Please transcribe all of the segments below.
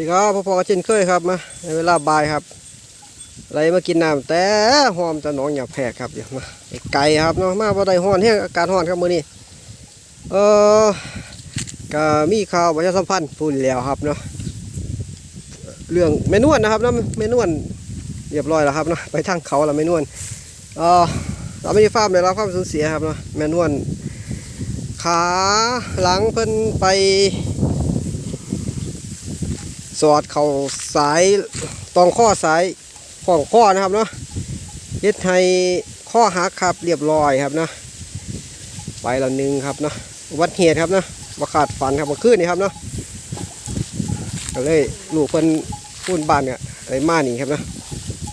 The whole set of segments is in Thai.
ดีครับพ่อๆเช่นเคยครับมาในเวลาบ่ายครับไรมากินน้ำแต่หอมแต่หนองอย่าแพกครับเดี๋ยวมาไก่ครับเนาะมาพอได้ห้อนแห้งอากาศห้อนครับมื้อนี้เออก็มีข่าวประชาสัมพันธ์พูดแล้วครับเนาะเรื่องเมนวนนะครับเนาะเมนวนเรียบร้อยแล้วครับเนาะไปทางเขาแล้วเมนวนเออเราไม่ได้ฟาร์มเลยรับความสูญเสียครับเนาะเมนวนขาหลังเพิ่นไป สอดเข่าสายตองข้อสายของข้อนะครับเนาะเฮ็ดให้ข้อหักครับเรียบร้อยครับเนาะไปละหนึ่งครับเนาะอุบัติเหตุครับเนาะมาขาดฝันครับมาขึ้นนี่ครับเนาะก็เลยลูกเพิ่นพูนบ้านเนี่ยอะไรมานี่ครับเนาะ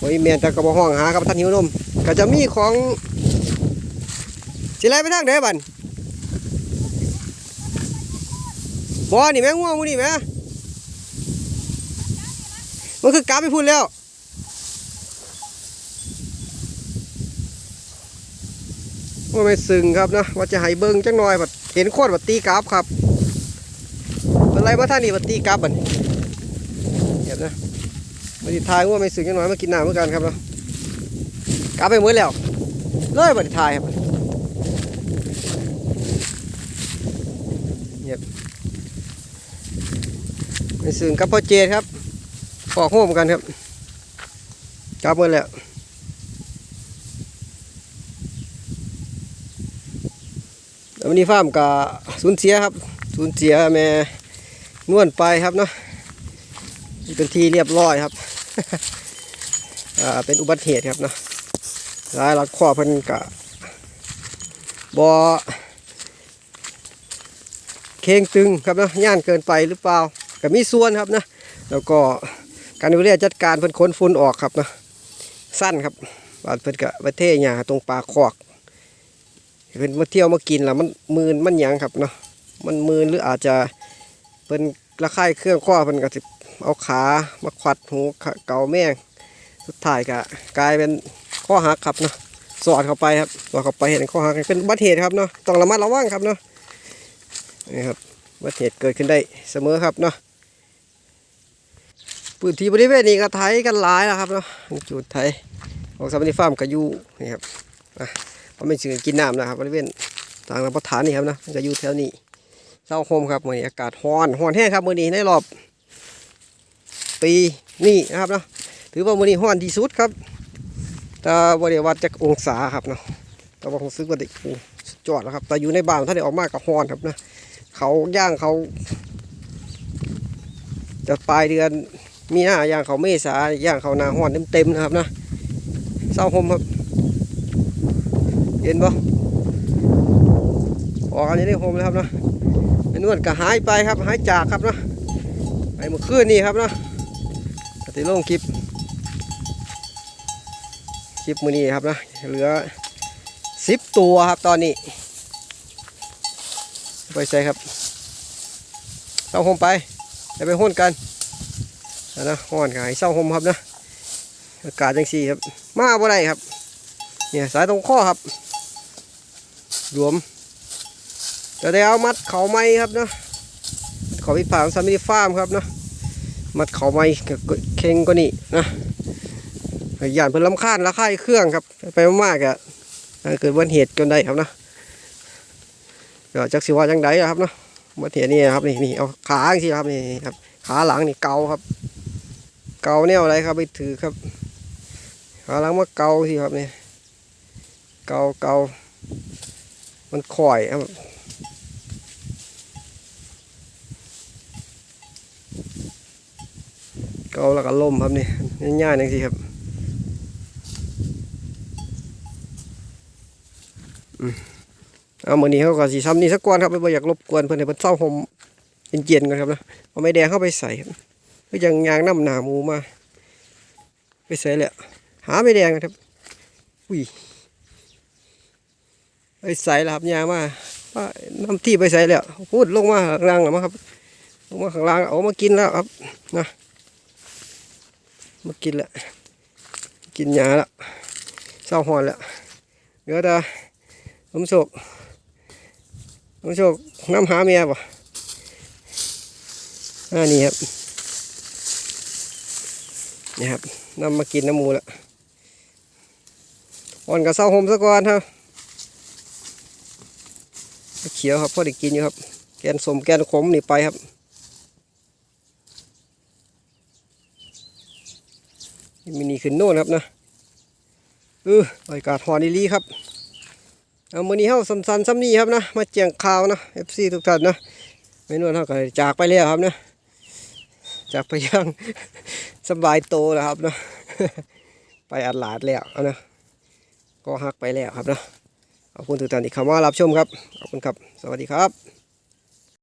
วันนี้เมียนจะกระบอกห้องหาครับท่านหิวนมก็จะมีของสิไรไปทางไหนบันบ่นี่แม่งง่วงมูนี่แม่ มันคือกราฟไปพูดแล้วว่าไม่ซึ้งครับนะว่าจะให้เบิ้งจังหน่อยบัดเห็นโคตรบัดตีกราฟครับเป็นไรมาท่านนี่บัดตีกราฟบัดเห็นนะมาดิทายว่าไม่ซึ้งจังหน่อยมากินน้ำเหมือนกันครับเนาะกราฟไปหมดแล้วเลยบัดทายครับเงียบไม่ซึ้งกับพ่อเจดครับ ปอกโฮมกันครับกลับหมดแล้วแล้ววันนี้ฟาร์มกับสูญเสียครับ สูญเสียแม่นวลไปครับเนาะเป็นทีเรียบร้อยครับเป็นอุบัติเหตุครับเนาะรายหลักข้อเพิ่นกะบอเค้งตึงครับเนาะย่านเกินไปหรือเปล่าก็มีส่วนครับนะแล้วก็ การดูแลจัดการเพิ่นค้นฝุ่นออกครับนะสั้นครับบาดเพิ่นกะประเทศหญ้าตรงปลาคอกเพิ่นมาเที่ยวมากินล้วมันมืนมันหยังครับเนาะมันมืนหรืออาจจะเพิ่นระคายเครื่องข้อเพิ่นก็สิเอาขามาขวัดหูเกาแม่งสุดท้ายก็กลายเป็นข้อหักครับเนาะสอดเข้าไปครับสอดเข้าไปเห็นข้อหักเป็นบัติเหตุครับเนาะต้องระมัดระวังครับเนาะนี่ครับบัติเหตุเกิดขึ้นได้เสมอครับเนาะ พื้นที่บริเวณนี้ก็ไถกันหลายแล้วครับเนาะจุดไถของสามนิฟาร์มก็อยู่นี่ครับอะเพราะไม่ถึงกินน้ำนะครับบริเวณทางรับประทานนี่ครับนะมันก็อยู่แถวนี้เศร้าโคมครับมื่อนี้อากาศร้อนร้อนแห้งครับมื่อนี้ในรอบ ปีนี้นะครับเนาะถือว่ามื่อนี้ร้อนที่สุดครับแต่บริวัดจากองศาครับเนาะแต่ว่าผมซื้อว่าเด็กโอ้สุดยอดแล้วครับ แต่อยู่ในบ้านถ้าได้ออกมากับร้อนครับนะเขาย่างเขาจะปลายเดือน มีหน้าย่างเขาเมษาย่างเขาหนาห้อนเต็มๆนะครับนะเศร้าหมครับ เห็นปะออกอันนี้ได้โฮมแล้วครับนะเป็นวดก็หายไปครับหายจากครับนะไปเมื่อคืนนี่ครับนะติลงคลิปคลิปมือนี้ครับนะเหลือสิบตัวครับตอนนี้ ไปใส่ครับเศร้าโฮมไปจะไปหุ้นกัน นะห้อนขายเศร้าหมครับนะอากาศจังสีครับ มาบ่ได้ครับ เนี่ยสายตรงข้อครับรวมจะได้เอามัดเขาไม้ครับนะเขาพิพางสามิฟาร์มครับนะมัดเขาไม้กับเข่งก็นี่นะย่านเพิ่นลำคาญละค่ายเครื่องครับ ไปมากๆอะเกิดวันเหตุจนได้ครับนะก็จักสิว่าจังไดครับเนาะวันเหตุนี่ครับนี่นี่เอาขาจังสิครับนี่ครับขาหลังนี่เกาครับ เกาแนวอะไรครับไปถือครับขาลังมาเกาสิครับเนี่ยเกาเกามันข่อยครับเกาแล้วก็ล่มครับนี่ง่ายๆนั่นสิครับอืมเอามือนี้เขาก็สีซ้ำนี่สักกวนครับไม่บ่อยากรบกวนเพื่อนให้เพิ่นเศร้าห่มเย็นๆกันครับนะเอาไม้แดงเข้าไปใส่ครับ ก็ยังยางน้ำหนาหมูมา ไปใส่แหละหาไม่แดงครับอุ้ยไปใส่ละครับยางมาว่าน้ำที่ไปใส่แล้วพูดลงมาข้างล่างแล้วมั้งครับลงมาข้างล่างเอามากินแล้วครับนะมากินแล้วกินยาแล้วเศร้าหอนแล้วเดี๋ยวตาผมโชคผมโชคน้ำหาเมียป่ะอ่านี่ครับ นี่ครับนำมากินน้ำมูล้วอ่อนกับเศร้าโฮมซะก่อนครับเขียวครับพอได้กินอยู่ครับ แกนสมแกนขมนี่ไปครับมินีขึ้นโน่นครับนะเออบรรยกาศฮอนอีหลีครับเอามือนี้เฮาสันๆซ้ำนี่ครับนะ มาแจ้งข่าวนะ FC ทุกท่านนะไม่นวลเฮาก็ได้จากไปแล้วครับนะจากไปยัง สบายโตนะครับนะไปอัดหลาดแล้วนะก็ฮักไปแล้วครับนะขอบคุณทุกท่านที่เข้ามารับชมครับขอบคุณครับ สวัสดีครับ